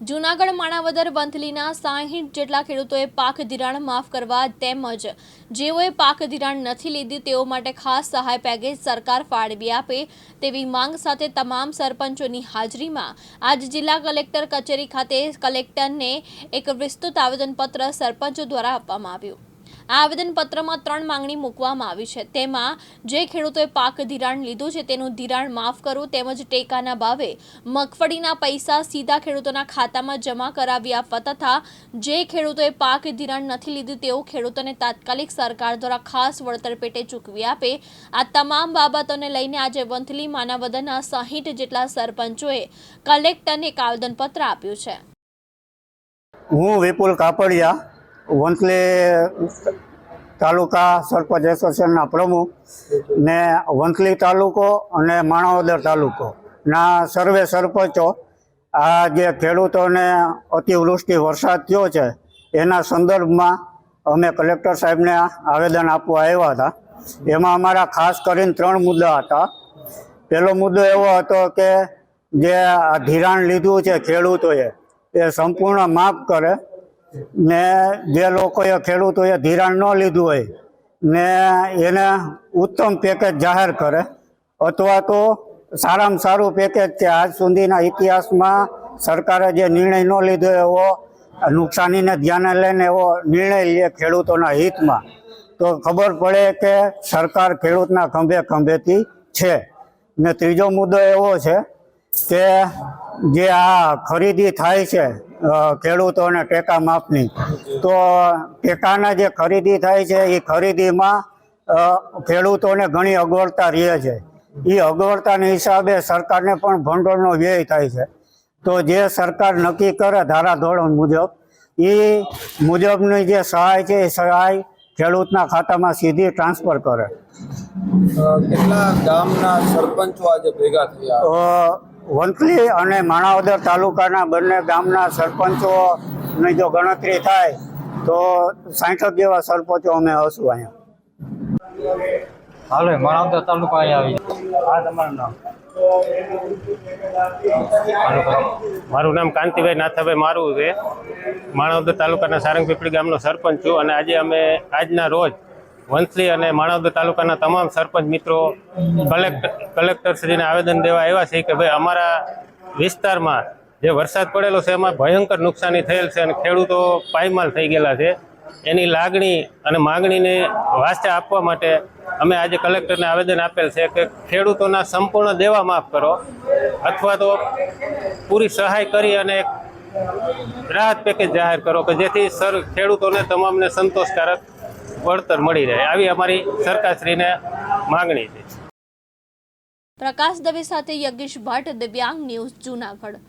જૂનાગઢ માણાવદર વંથલીના સાહીઠ જેટલા ખેડૂતોએ પાક ધિરાણ માફ કરવા તેમજ જેઓએ પાક ધિરાણ નથી લીધી તેઓ માટે ખાસ સહાય પેકેજ સરકાર ફાળવી આપે તેવી માંગ સાથે તમામ સરપંચોની હાજરીમાં આજ જિલ્લા કલેક્ટર કચેરી ખાતે કલેક્ટરને એક વિસ્તૃત આવેદનપત્ર સરપંચો દ્વારા આપવામાં આવ્યું. આ આવેદનપત્રમાં ત્રણ માંગણી મૂકવામાં આવી છે. તેમાં જે ખેડૂતોએ પાક ધિરાણ લીધું છે તેનું ધિરાણ માફ કરવું તેમજ ટેકાના ભાવે મગફળીના પૈસા સીધા ખેડૂતોના ખાતામાં જમા કરાવી આપવા તથા જે ખેડૂતોએ પાક ધિરાણ નથી લીધું તેઓ ખેડૂતોને તાત્કાલિક સરકાર દ્વારા ખાસ વળતર પેટે ચૂકવી આપે. આ તમામ બાબતોને લઈને આજે વંથલી માનાવદરના સાહીઠ જેટલા સરપંચોએ કલેક્ટરને એક આવેદનપત્ર આપ્યું છે. હું વિપુલ કાપડિયા વંથલી તાલુકા સરપંચ એસોસિએશનના પ્રમુખ ને વંથલી તાલુકો અને માણાવદર તાલુકો. ના સર્વે સરપંચો, આ જે ખેડૂતોને અતિવૃષ્ટિ વરસાદ થયો છે, એના સંદર્ભમાં અમે કલેક્ટર સાહેબને આવેદન આપવા આવ્યા હતા. એમાં અમારા ખાસ કરીને ત્રણ મુદ્દા હતા. પહેલો મુદ્દો એવો હતો કે જે આ ધિરાણ લીધું છે ખેડૂતોએ, એ સંપૂર્ણ માફ કરે. ને જે લોકોએ ખેડૂતોએ ધિરાણ ન લીધું હોય ને એને ઉત્તમ પેકેજ જાહેર કરે, અથવા તો સારામાં સારું પેકેજ છે આજ સુધીના ઇતિહાસમાં સરકારે જે નિર્ણય ન લીધો એવો, નુકસાનીને ધ્યાને લઈને એવો નિર્ણય લે ખેડૂતોના હિતમાં, તો ખબર પડે કે સરકાર ખેડૂતના ખંભે ખંભેથી છે. ને ત્રીજો મુદ્દો એવો છે કે જે આ ખરીદી થાય છે ખેડૂતોને ટેકા માપની તો ટેકાના જે ખરીદી થાય છે એ ખરીદીમાં ખેડૂતોને ઘણી અગવડતા રહે છે. એ અગવડતાના હિસાબે સરકારને પણ ભંડોળનો વ્યય થાય છે. તો જે સરકાર નક્કી કરે ધારાધોરણ મુજબ એ મુજબની જે સહાય છે એ સહાય ખેડૂતના ખાતામાં સીધી ટ્રાન્સફર કરે. કેટલા ગામના સરપંચો આજે ભેગા થયા? વંથલી અને માણાવદર તાલુકાના બંને ગામના સરપંચોની જો ગણતરી થાય તો સાઠક જેવા સરપંચો અમે હશું અહીંયા. હાલો માણાવદર તાલુકા અહીંયા આવી હા તમારું નામ? મારું નામ? કાંતિભાઈ નાથાભાઈ મારું છે. માણાવદર તાલુકાના સારંગ પીપળી ગામનો સરપંચ છું અને આજે અમે આજના રોજ વંથલી અને માણાવદર તાલુકાના તમામ સરપંચ મિત્રો કલેક્ટર કલેક્ટરશ્રીને આવેદન દેવા આવ્યા છે કે ભાઈ અમારા વિસ્તારમાં જે વરસાદ પડેલો છે એમાં ભયંકર નુકસાની થયેલ છે અને ખેડૂતો પાયમાલ થઈ ગયેલા છે. એની લાગણી અને માગણીને વાસ્તે આપવા માટે અમે આજે કલેક્ટરને આવેદન આપેલ છે કે ખેડૂતોના સંપૂર્ણ દેવા માફ કરો અથવા તો પૂરી સહાય કરી અને રાહત પેકેજ જાહેર કરો કે જેથી સર ખેડૂતોને તમામને સંતોષકારક વળતર મળી રહે આવી અમારી સરકારશ્રીને માગણી છે. પ્રકાશ દવે સાથે યજ્ઞેશ ભટ્ટ દિવ્યાંગ ન્યૂઝ જૂનાગઢ.